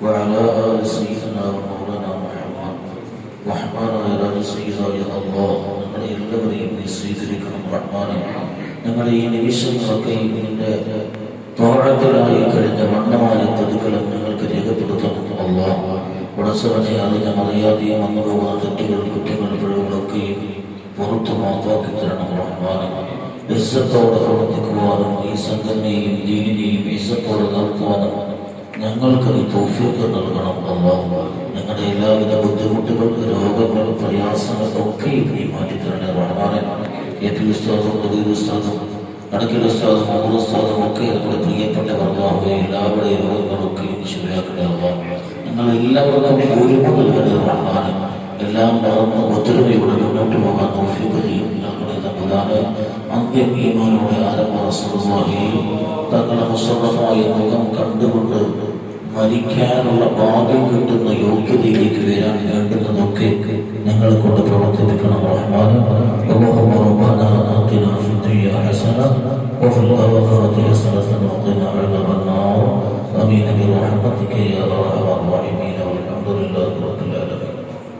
وعلى آل سيدنا ومولانا محمد റഹ്മാനായ രാജശ്രീയായ അള്ളാഹ് ഞങ്ങളെ എല്ലാവരെയും നീ സ്വീകരിക്കണം റഹ്മാനെ ഞങ്ങളുടെ ഈ നിമിഷങ്ങളൊക്കെ നിന്റെ തോഴത്തിലായി കഴിഞ്ഞ വണ്ണമായ തെറ്റുകളും ഞങ്ങൾക്ക് രേഖപ്പെടുത്തണം അള്ളാഹ് ഉടച്ചവനെ അറിഞ്ഞ അറിയാതെയും വന്നു പോകുന്ന തെറ്റുകൾ കുറ്റങ്ങൾ പിഴവുകളൊക്കെയും പുറത്തു മാപ്പാക്കി തരണം റഹ്മാനെ ഇസ്സത്തോടെ പ്രവർത്തിക്കുവാനും ഈ സംഘടനയെയും ദീനിനെയും ഇസ്സത്തോടെ നടത്തുവാനും ഞങ്ങൾക്ക് നീ തോഫിയൊക്കെ നൽകണം അള്ളാഹ്. ഞങ്ങളുടെ എല്ലാവിധ ബുദ്ധിമുട്ടുകൾക്ക് രോഗങ്ങൾ പ്രയാസങ്ങൾ ഒക്കെ നീ മാറ്റിത്തരണേ വളരെ എ പി ഉസ്താദും നദീർ ഉസ്താദും അടക്കൽ ഉസ്താദും അമർ ഉസ്താദും ഒക്കെ നമ്മുടെ പ്രിയപ്പെട്ട അള്ളാഹുവെ എല്ലാവരുടെയും രോഗങ്ങളൊക്കെ ശരിയാക്കണേ അള്ളാഹ്. ഞങ്ങൾ എല്ലാവർക്കും ഒരുമ നൽകണേ റഹ്മാനെ. എല്ലാം മറന്ന് ഒത്തൊരുമയോടെ മുന്നോട്ട് പോകാൻ തോഫിക്കുകയും ഞങ്ങളുടെ തമ്പുരാന് അന്ത്യം ഈമാനോടെ ആരംഭ തങ്ങളുടെ മുസ്തഫായ മുഖം കണ്ടുകൊണ്ട് ഭരിക്കാനുള്ള ഭാഗ്യം കിട്ടുന്ന യോഗ്യതയിലേക്ക് വരാൻ വേണ്ടുന്നതൊക്കെ النار آمين برحمتك يا أرحم الراحمين